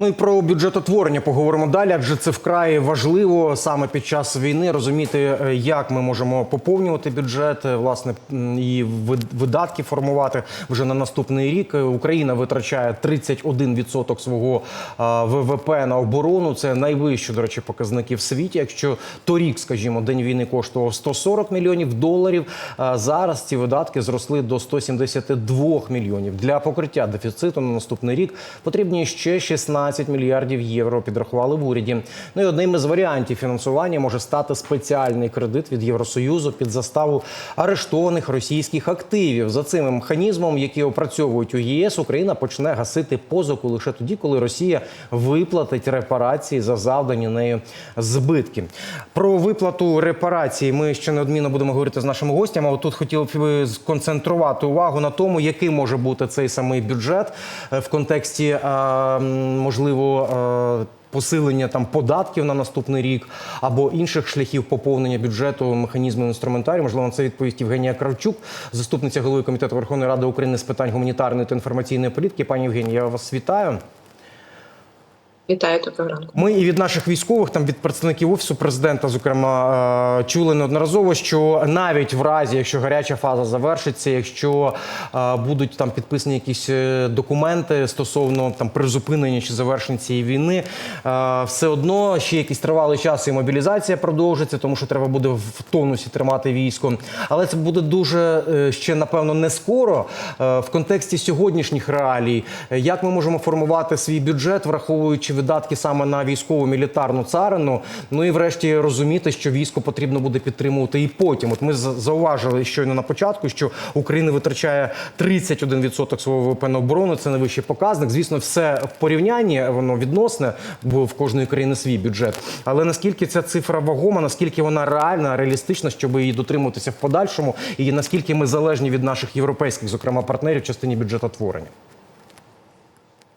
Ну і про бюджетотворення поговоримо далі, адже це вкрай важливо саме під час війни розуміти, е, як ми можемо поповнювати бюджет, е, власне і видатки формувати вже на наступний рік. Е, Україна витрачає 31% свого ВВП на оборону. Це найвищі, до речі, показники в світі. Якщо торік, скажімо, день війни коштував 140 мільйонів доларів, зараз ці видатки зросли до 172 мільйонів. Для покриття дефіциту на наступний рік потрібні ще 16 мільярдів євро. Підрахували в уряді. Ну і одним із варіантів фінансування може стати спеціальний кредит від Євросоюзу під заставу арештованих російських активів. За цим механізмом, який опрацьовують у ЄС, Україна почне гасити позику лише тоді, коли Росія виплатить репарації за завдані нею збитки. Про виплату репарацій ми ще неодмінно будемо говорити з нашими гостями. А от тут хотів би сконцентрувати увагу на тому, який може бути цей самий бюджет е, в контексті е, м, можливо. е, Посилення там податків на наступний рік або інших шляхів поповнення бюджету механізмів інструментарію. Можливо, на це відповість Євгенія Кравчук, заступниця голови комітету Верховної Ради України з питань гуманітарної та інформаційної політики. Пані Євгенія, я вас вітаю. Вітаю доброго ранку. Ми і від наших військових, там від представників офісу президента, зокрема, е, чули неодноразово, що навіть в разі, якщо гаряча фаза завершиться, якщо е, будуть там підписані якісь е, документи стосовно там призупинення чи завершення цієї війни, все одно ще якийсь тривалий час і мобілізація продовжиться, тому що треба буде в тонусі тримати військо. Але це буде дуже ще напевно не скоро в контексті сьогоднішніх реалій. Як ми можемо формувати свій бюджет, враховуючи видатки саме на військову мілітарну царину? Ну і врешті розуміти, що військо потрібно буде підтримувати і потім. От ми за- зауважили щойно на початку, що Україна витрачає 31% свого ВВП на оборону. Це найвищий показник. Звісно, все в порівнянні воно відносне, бо в кожної країни свій бюджет. Але наскільки ця цифра вагома, наскільки вона реальна, реалістична, щоб її дотримуватися в подальшому, і наскільки ми залежні від наших європейських, зокрема партнерів, в частині бюджетотворення?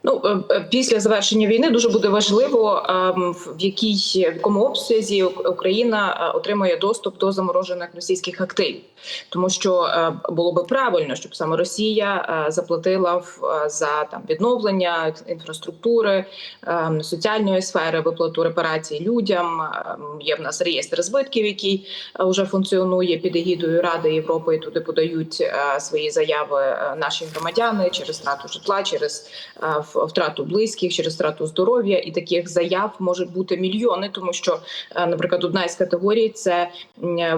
Ну е, е, після завершення війни дуже буде важливо, ем, в якій в якому обсязі Україна е, отримує доступ до заморожених російських активів, тому що було би правильно, щоб саме Росія заплатила за там відновлення інфраструктури, ем, соціальної сфери, виплату репарацій людям. Ем, Є в нас реєстр збитків, який вже функціонує під егідою Ради Європи. І туди подають свої заяви наші громадяни через втрату житла, через втрату близьких, через втрату здоров'я. І таких заяв може бути мільйони, тому що, е, наприклад, одна із категорій це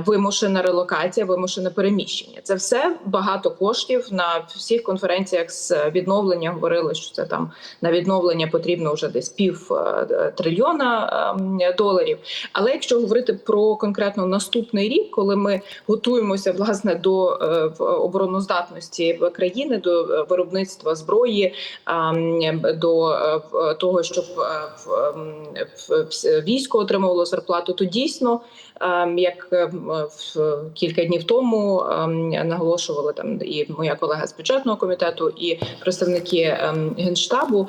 вимушена релокація, вимушене переміщення. Це все багато коштів на всіх конференціях з відновлення говорили, що це там на відновлення потрібно вже десь пів е, трильйона ем, доларів. Але якщо говорити про конкретно наступний рік, коли ми готуємося власне до е, обороноздатності країни, до виробництва зброї, ем, до е, того, щоб е, ем, військо отримувало зарплату, то дійсно, ем, як ем, кілька днів тому наголошували там і моя колега з бюджетного комітету, і представники генштабу,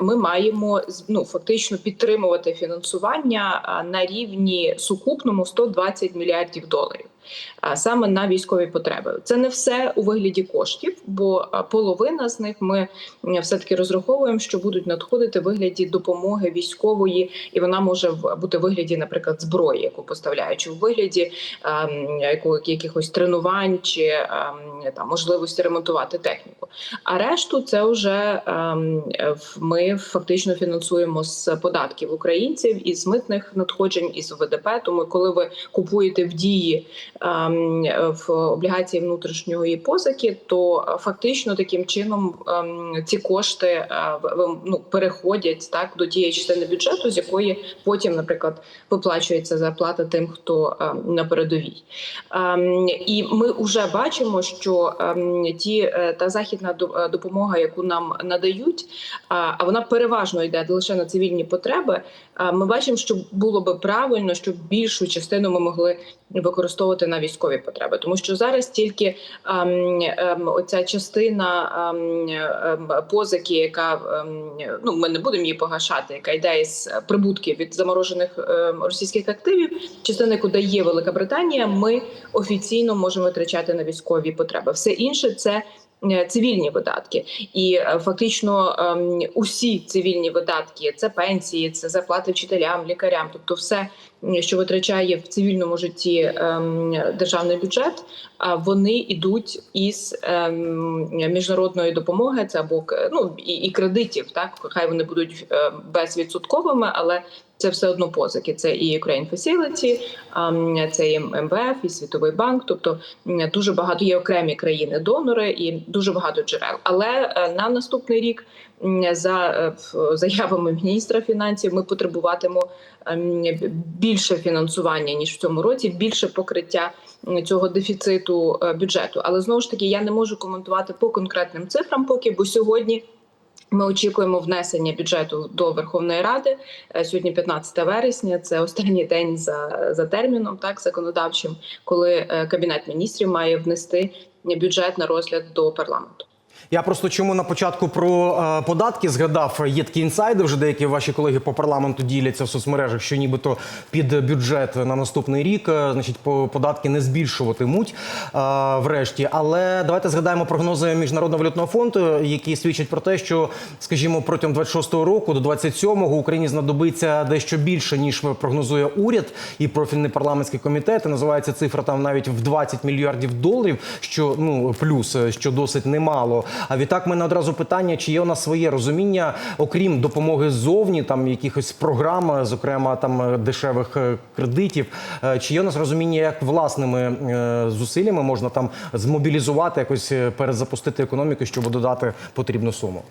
ми маємо ну фактично підтримувати фінансування на рівні сукупному 120 мільярдів доларів. Саме на військові потреби це не все у вигляді коштів, бо половина з них ми все таки розраховуємо, що будуть надходити в вигляді допомоги військової, і вона може бути в вигляді, наприклад, зброї, яку поставляють, чи в вигляді якихось тренувань чи там можливості ремонтувати техніку. А решту це вже ми фактично фінансуємо з податків українців із митних надходжень із ВДП. Тому коли ви купуєте в дії в облігації внутрішньої позики, то е, фактично таким чином ем, ці кошти е, ну, переходять так до тієї частини бюджету, з якої потім, наприклад, виплачується зарплата тим, хто ем, на передовій. Ем, І ми вже бачимо, що ем, ті е, та західна до- е, допомога, яку нам надають, а вона переважно йде лише на цивільні потреби. Ми бачимо, що було би правильно, щоб більшу частину ми могли використовувати на військові потреби, тому що зараз тільки ем, ем, оця частина ем, ем, позики, яка ем, ну ми не будемо її погашати, яка йде із прибутків від заморожених ем, російських активів, частина, куди є Велика Британія, ми офіційно можемо витрачати на військові потреби. Все інше це цивільні видатки, і е, фактично ем, усі цивільні видатки це пенсії, це зарплати вчителям, лікарям, тобто все, що витрачає в цивільному житті ем, державний бюджет, а вони йдуть із ем, міжнародної допомоги. Це або ну і, кредитів. Так хай вони будуть е, безвідсотковими, але це все одно позики. Це і Ukraine Facility, це і МВФ, і Світовий банк. Тобто дуже багато є окремі країни-донори і дуже багато джерел. Але е, на наступний рік за е, заявами міністра фінансів ми потребуватимо ем, більше фінансування ніж в цьому році, більше покриття цього дефіциту е, бюджету. Але знову ж таки я не можу коментувати по конкретним цифрам, поки бо сьогодні. Ми очікуємо внесення бюджету до Верховної Ради Е, сьогодні, 15 вересня. Це останній день за, за терміном, так законодавчим, коли е, кабінет міністрів має внести бюджет на розгляд до парламенту. Я просто чому на початку про е, податки згадав, є такі інсайди, вже деякі ваші колеги по парламенту діляться в соцмережах, що нібито під бюджет на наступний рік, е, значить, по податки не збільшуватимуть е, врешті. Але давайте згадаємо прогнози міжнародного валютного фонду, які свідчать про те, що, скажімо, протягом 26-го року до 27-го Україні знадобиться дещо більше ніж прогнозує уряд і профільний парламентський комітет. І називається цифра там навіть в 20 мільярдів доларів, що ну плюс, е, що досить немало. А відтак, мене одразу питання: чи є у нас своє розуміння, окрім допомоги ззовні, там якихось програм, е, зокрема там е, дешевих е, кредитів, чи є у нас розуміння, як власними зусиллями можна там змобілізувати, якось перезапустити економіку, щоб додати потрібну суму?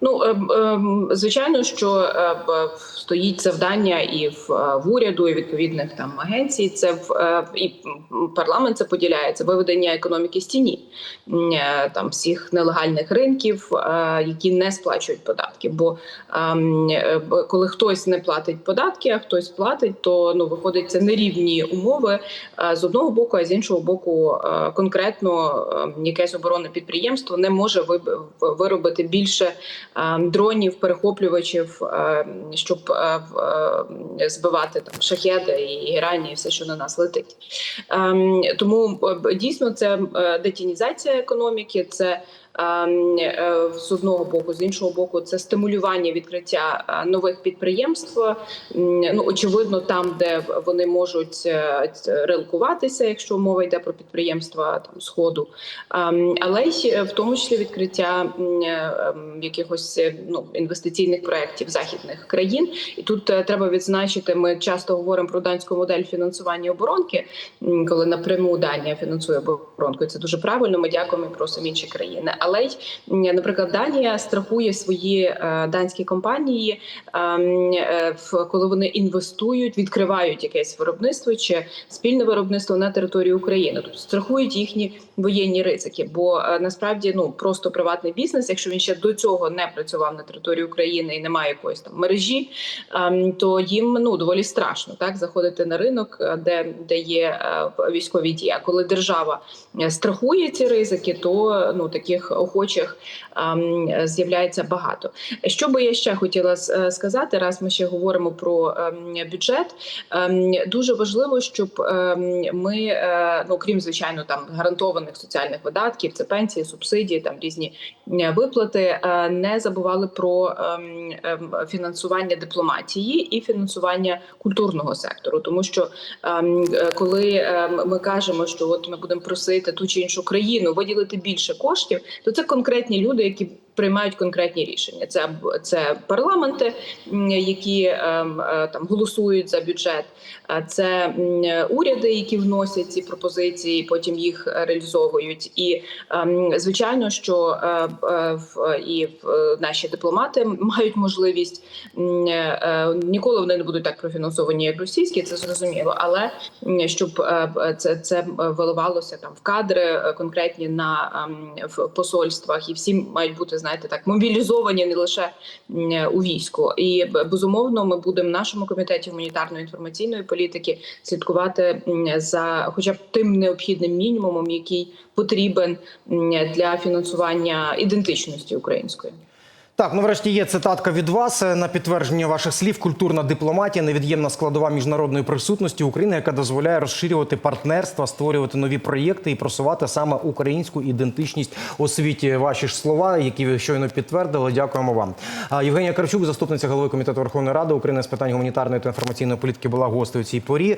Ну ем, ем, звичайно, що е, стоїть завдання і в, е, уряду, і відповідних там агенцій. Це в е, і парламент це поділяє це виведення економіки з тіні е, там всіх нелегальних ринків, е, які не сплачують податки. Бо е, коли хтось не платить податки, а хтось платить, то ну виходить це нерівні умови е, з одного боку, а з іншого боку, е, конкретно е, якесь оборонне підприємство не може виробити більше е, дронів, перехоплювачів, е, щоб е, е, збивати там шахеди і грані, і все, що на нас летить. Ем, Тому е, дійсно це е, детінізація економіки, це е, з одного боку, з іншого боку, це стимулювання відкриття е, нових підприємств. Ну очевидно, там, де вони можуть е, релокуватися, якщо мова йде про підприємства там сходу, Ем, але й е, в тому числі відкриття е, ем, якихось е, ну інвестиційних проєктів західних країн. І тут е, треба відзначити, ми часто говоримо про данську модель фінансування оборонки, коли напряму Данія фінансує оборонку. Це дуже правильно. Ми дякуємо і просимо інші країни. Але й наприклад, Данія страхує свої е, данські компанії, ем, е, коли вони інвестують, відкривають якесь виробництво чи спільне виробництво на території України, тобто страхують їхні воєнні ризики. Бо е, насправді ну просто приватний бізнес, якщо він ще до цього не працював на території України і немає якоїсь там мережі, ем, то їм ну доволі страшно так заходити на ринок, де, де є військові дії. Коли держава страхує ці ризики, то ну таких охочих з'являється багато. Що би я ще хотіла е, сказати, раз ми ще говоримо про ем, бюджет. Ем, Дуже важливо, щоб ем, ми, е, ну крім звичайно, там гарантованих соціальних видатків, це пенсії, субсидії, там різні виплати, е, не забували про фінансування дипломатії і фінансування культурного сектору, тому що коли ми кажемо, що от ми будемо просити ту чи іншу країну виділити більше коштів, то це конкретні люди, які приймають конкретні рішення. Це це парламенти, які ем, е, там голосують за бюджет. Це уряди, які вносять ці пропозиції, потім їх реалізовують. І ем, звичайно, що е, е, і наші дипломати мають можливість ніколи вони не будуть так профінансовані, як російські, це зрозуміло. Але щоб це, це виливалося там в кадри конкретні на ем, в посольствах, і всі мають бути знаєте так мобілізовані не лише у війську. І безумовно, ми будемо в нашому комітеті гуманітарної інформаційної політики слідкувати за хоча б тим необхідним мінімумом, який потрібен для фінансування ідентичності української. Так, ну врешті є цитатка від вас е, на підтвердження ваших слів. Культурна дипломатія невід'ємна складова міжнародної присутності України, яка дозволяє розширювати партнерства, створювати нові проєкти і просувати саме українську ідентичність у світі. Ваші ж слова, які ви щойно підтвердили. Дякуємо вам. Євгенія Карчук, заступниця голови комітету Верховної Ради України з питань гуманітарної та інформаційної політики, була гостею цій порі.